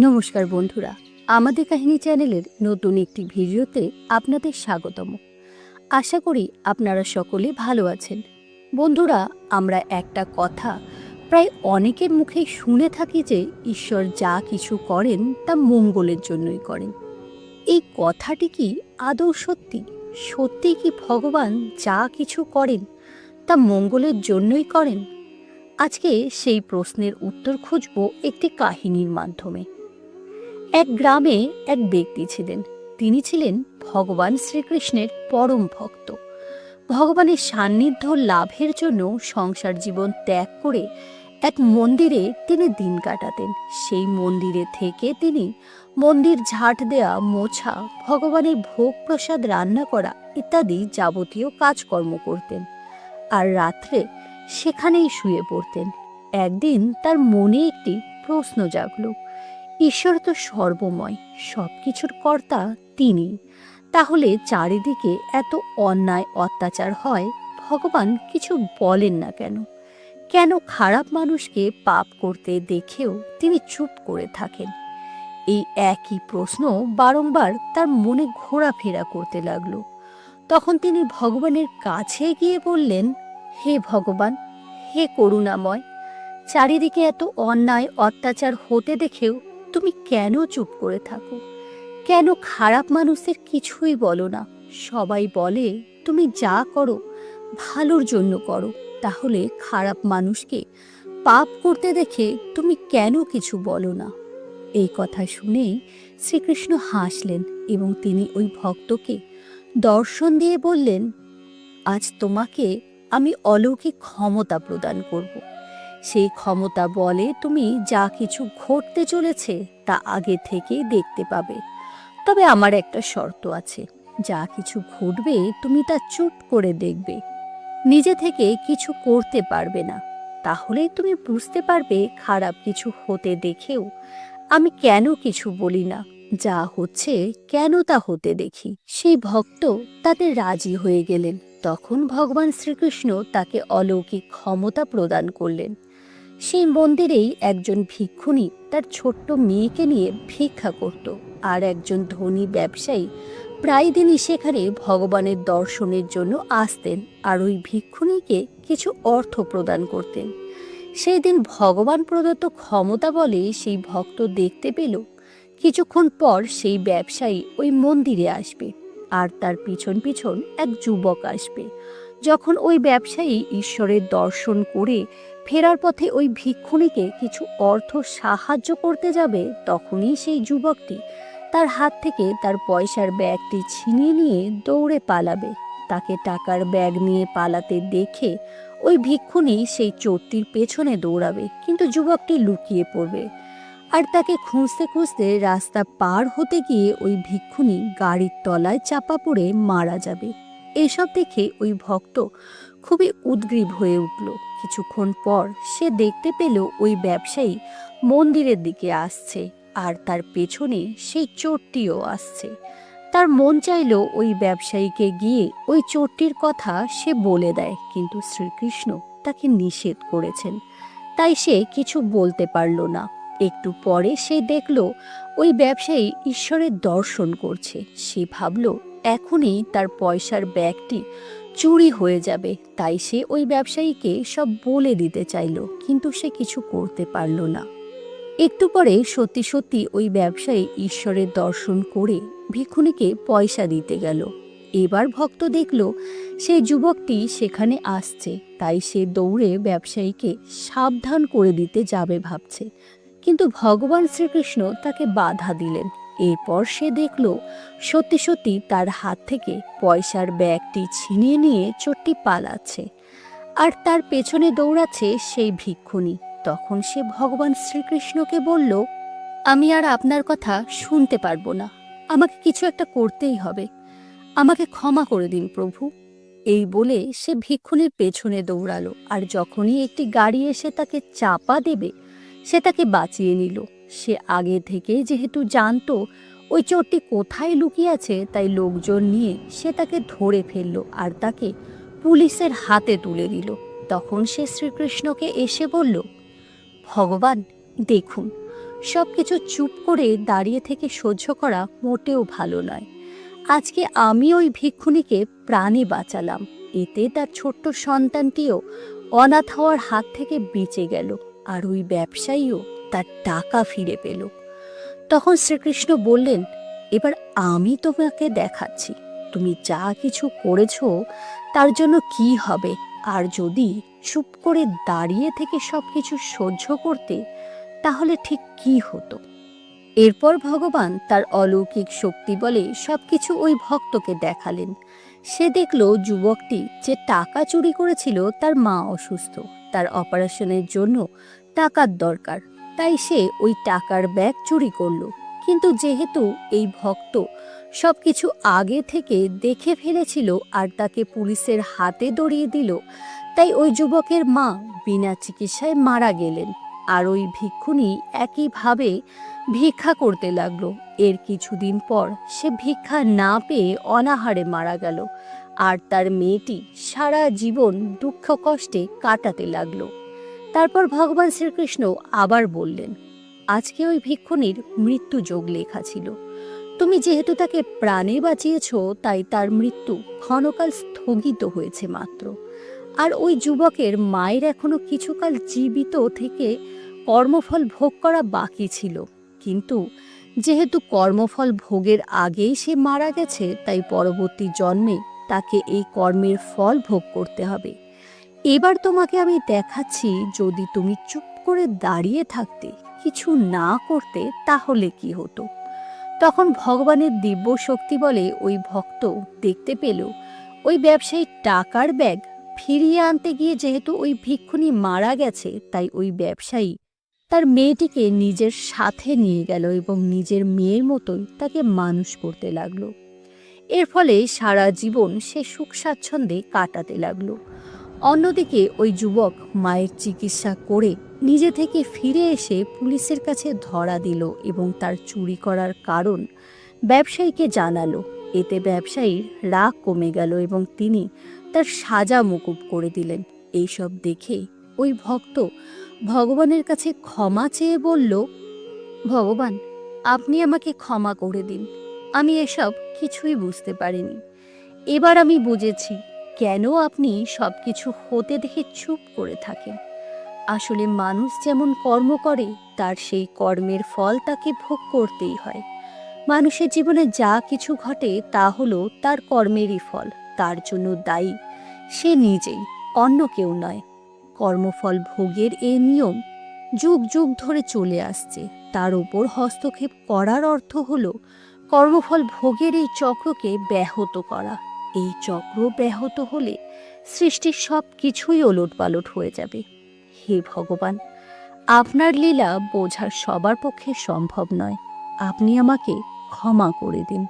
নমস্কার বন্ধুরা, আমাদের কাহিনী চ্যানেলের নতুন একটি ভিডিওতে আপনাদের স্বাগতম। আশা করি আপনারা সকলে ভালো আছেন। বন্ধুরা, আমরা একটা কথা প্রায় অনেকের মুখেই শুনে থাকি যে ঈশ্বর যা কিছু করেন তা মঙ্গলের জন্যই করেন। এই কথাটি কি আদৌ সত্যি? সত্যি কি ভগবান যা কিছু করেন তা মঙ্গলের জন্যই করেন? আজকে সেই প্রশ্নের উত্তর খুঁজব একটি কাহিনীর মাধ্যমে। এক গ্রামে এক ব্যক্তি ছিলেন। তিনি ছিলেন ভগবান শ্রীকৃষ্ণের পরম ভক্ত। ভগবানের সান্নিধ্য লাভের জন্য সংসার জীবন ত্যাগ করে এক মন্দিরে তিনি দিন কাটাতেন। সেই মন্দিরে থেকে তিনি মন্দির ঝাঁট দেয়া, মোছা, ভগবানের ভোগ প্রসাদ রান্না করা ইত্যাদি যাবতীয় কাজকর্ম করতেন আর রাত্রে সেখানেই শুয়ে পড়তেন। একদিন তার মনে একটি প্রশ্ন জাগলো। ঈশ্বর তো সর্বময় সব কিছুর কর্তা তিনি। তাহলে চারিদিকে এত অন্যায় অত্যাচার হয়, ভগবান কিছু বলেন না কেন? কেন খারাপ মানুষকে পাপ করতে দেখেও তিনি চুপ করে থাকেন? এই একই প্রশ্ন বারংবার তার মনে ঘোরাফেরা করতে লাগল। তখন তিনি ভগবানের কাছে গিয়ে বললেন, হে ভগবান, হে করুণাময়, চারিদিকে এত অন্যায় অত্যাচার হতে দেখেও তুমি কেন চুপ করে থাকো? কেন খারাপ মানুষের কিছুই বলো না? সবাই বলে, তুমি যা করো, ভালোর জন্য করো। তাহলে খারাপ মানুষকে পাপ করতে দেখে তুমি কেন কিছু বলো না? এই কথা শুনেই শ্রীকৃষ্ণ হাসলেন এবং তিনি ওই ভক্তকে দর্শন দিয়ে বললেন, আজ তোমাকে আমি অলৌকিক ক্ষমতা প্রদান করব। সেই ক্ষমতা বলে তুমি যা কিছু ঘটতে চলেছে তা আগে থেকেই দেখতে পাবে। তবে আমার একটা শর্ত আছে, যা কিছু ঘটবে তুমি তা চুপ করে দেখবে। নিজে থেকে কিছু করতে পারবে না তাহলেই তুমি বুঝতে পারবে খারাপ কিছু হতে দেখেও আমি কেন কিছু বলি না, যা হচ্ছে কেন তা হতে দেখি। সেই ভক্ত তাতে রাজি হয়ে গেলেন, তখন ভগবান শ্রীকৃষ্ণ তাকে অলৌকিক ক্ষমতা প্রদান করলেন। সেই মন্দিরেই একজন ভিক্ষুণী তার ছোট্ট মেয়েকে নিয়ে ভিক্ষা করত আর একজন ধনী ব্যবসায়ী প্রায় দিনই সেখানে ভগবানের দর্শনের জন্য আসতেন আর ওই ভিক্ষুণীকে কিছু অর্থ প্রদান করতেন। সেই দিন ভগবান প্রদত্ত ক্ষমতা বলে সেই ভক্ত দেখতে পেল, কিছুক্ষণ পর সেই ব্যবসায়ী ওই মন্দিরে আসবে আর তার পিছন পিছন এক যুবক আসবে। যখন ওই ব্যবসায়ী ঈশ্বরের দর্শন করে ফেরার পথে ওই ভিক্ষুণীকে কিছু অর্থ সাহায্য করতে যাবে, তখনই সেই যুবকটি তার হাত থেকে তার পয়সার ব্যাগটি ছিনিয়ে নিয়ে দৌড়ে পালাবে। তাকে টাকার ব্যাগ নিয়ে পালাতে দেখে ওই ভিক্ষুণী সেই চোরটির পেছনে দৌড়াবে, কিন্তু যুবকটি লুকিয়ে পড়বে। আর তাকে খুঁজতে খুঁজতে রাস্তা পার হতে গিয়ে ওই ভিক্ষুণী গাড়ির তলায় চাপা পড়ে মারা যাবে। এসব দেখে ওই ভক্ত খুবই উদ্গ্রীব হয়ে উঠল। কিছুক্ষণ পর সে দেখতে পেল ওই ব্যবসায়ী মন্দিরের দিকে আসছে আর তার পেছনে সেই চোরটিও আসছে। তার মন চাইল ওই ব্যবসায়ীকে গিয়ে ওই চোরটির কথা সে বলে দেয়, কিন্তু শ্রীকৃষ্ণ তাকে নিষেধ করেছেন। তাই সে কিছু বলতে পারল না। একটু পরে সে দেখল ওই ব্যবসায়ী ঈশ্বরের দর্শন করছে। সে ভাবল এখনই তার পয়সার ব্যাগটি চুরি হয়ে যাবে, তাই সে ওই ব্যবসায়ীকে সব বলে দিতে চাইল, কিন্তু সে কিছু করতে পারল না। একটু পরে সত্যি সত্যি ওই ব্যবসায়ী ঈশ্বরের দর্শন করে ভিক্ষুণীকে পয়সা দিতে গেল। এবার ভক্ত দেখল সেই যুবকটি সেখানে আসছে, তাই সে দৌড়ে ব্যবসায়ীকে সাবধান করে দিতে যাবে ভাবছে। কিন্তু ভগবান শ্রীকৃষ্ণ তাকে বাধা দিলেন। এরপর সে দেখল, সত্যি সত্যি তার হাত থেকে পয়সার ব্যাগটি ছিনিয়ে নিয়ে চোরটি পালাচ্ছে। আর তার পেছনে দৌড়াচ্ছে সেই ভিক্ষুণী। তখন সে ভগবান শ্রীকৃষ্ণকে বলল, আমি আর আপনার কথা শুনতে পারব না। আমাকে কিছু একটা করতেই হবে। আমাকে ক্ষমা করে দিন প্রভু। এই বলে সে ভিক্ষুণীর পেছনে দৌড়ালো। আর যখনই একটি গাড়ি এসে তাকে চাপা দেবে, সে তাকে বাঁচিয়ে নিল। সে আগে থেকে যেহেতু জানতো, ওই চোরটি কোথায় লুকিয়ে আছে, তাই লোকজন নিয়ে সে তাকে ধরে ফেলল আর তাকে পুলিশের হাতে তুলে দিল। তখন সে শ্রীকৃষ্ণকে এসে বলল, ভগবান, দেখুন সব কিছু চুপ করে দাঁড়িয়ে থেকে সহ্য করা মোটেও ভালো নয়। আজকে আমি ওই ভিক্ষুণীকে প্রাণে বাঁচালাম। এতে তার ছোট্ট সন্তানটিও অনাথ হওয়ার হাত থেকে বেঁচে গেল আর ওই ব্যবসায়ীও তার টাকা ফিরে পেল। তখন শ্রীকৃষ্ণ বললেন, এবার আমি তোমাকে দেখাচ্ছি। তুমি যা কিছু করেছ, তার জন্য কি হবে? আর যদি চুপ করে দাঁড়িয়ে থেকে সব কিছু সহ্য করতে, তাহলে ঠিক কি হতো? এরপর ভগবান তার অলৌকিক শক্তি বলে সবকিছু ওই ভক্তকে দেখালেন। সে দেখল যুবকটি যে টাকা চুরি করেছিল, তার মা অসুস্থ। তার অপারেশনের জন্য টাকার দরকার। তাই সে ওই টাকার ব্যাগ চুরি করল। কিন্তু যেহেতু এই ভক্ত সবকিছু আগে থেকে দেখে ফেলেছিল আর তাকে পুলিশের হাতে দড়িয়ে দিল, তাই ওই যুবকের মা বিনা চিকিৎসায় মারা গেলেন। আর ওই ভিক্ষুণী একইভাবে ভিক্ষা করতে লাগল। এর কিছুদিন পর সে ভিক্ষা না পেয়ে অনাহারে মারা গেল আর তার মেয়েটি সারা জীবন দুঃখ কষ্টে কাটাতে লাগল। তারপর ভগবান শ্রীকৃষ্ণ আবার বললেন, আজকে ওই ভিক্ষুণীর মৃত্যু যোগ লেখা ছিল। তুমি যেহেতু তাকে প্রাণে বাঁচিয়েছ, তাই তার মৃত্যু ক্ষণকাল স্থগিত হয়েছে মাত্র। আর ওই যুবকের মায়ের এখনও কিছুকাল জীবিত থেকে কর্মফল ভোগ করা বাকি ছিল। কিন্তু যেহেতু কর্মফল ভোগের আগেই সে মারা গেছে, তাই পরবর্তী জন্মে তাকে এই কর্মের ফল ভোগ করতে হবে। এবার তোমাকে আমি দেখাচ্ছি, যদি তুমি চুপ করে দাঁড়িয়ে থাকতে কিছু না করতে, তাহলে কি হতো? তখন ভগবানের দিব্য শক্তি বলে ওই ভক্ত দেখতে পেল, ওই ব্যবসায়ী টাকার ব্যাগ ফিরিয়ে আনতে গিয়ে যেহেতু ওই ভিক্ষুণী মারা গেছে, তাই ওই ব্যবসায়ী তার মেয়েটিকে নিজের সাথে নিয়ে গেল এবং নিজের মেয়ের মতোই তাকে মানুষ করতে লাগল। এর ফলে সারা জীবন সে সুখ স্বাচ্ছন্দ্যে কাটাতে লাগল। অন্যদিকে ওই যুবক মায়ের চিকিৎসা করে নিজে থেকে ফিরে এসে পুলিশের কাছে ধরা দিল এবং তার চুরি করার কারণ ব্যবসায়ীকে জানালো। এতে ব্যবসায়ীর রাগ কমে গেল এবং তিনি তার সাজা মুকুব করে দিলেন। এইসব দেখে ওই ভক্ত ভগবানের কাছে ক্ষমা চেয়ে বলল, ভগবান, আপনি আমাকে ক্ষমা করে দিন। আমি এসব কিছুই বুঝতে পারিনি। এবার আমি বুঝেছি কেন আপনি সব কিছু হতে দেখে চুপ করে থাকেন? আসলে মানুষ যেমন কর্ম করে, তার সেই কর্মের ফল তাকে ভোগ করতেই হয়। মানুষের জীবনে যা কিছু ঘটে, তা হলো তার কর্মেরই ফল, তার জন্য দায়ী। সে নিজেই, অন্য কেউ নয়। কর্মফল ভোগের এ নিয়ম যুগ যুগ ধরে চলে আসছে। তার উপর হস্তক্ষেপ করার অর্থ হলো কর্মফল ভোগের এই চক্রকে ব্যাহত করা। এই চক্র ব্যাহত হলে সৃষ্টির সব কিছুই ওলটপালট হয়ে যাবে। হে ভগবান, আপনার লীলা বোঝার সবার পক্ষে সম্ভব নয়। আপনি আমাকে ক্ষমা করে দিন।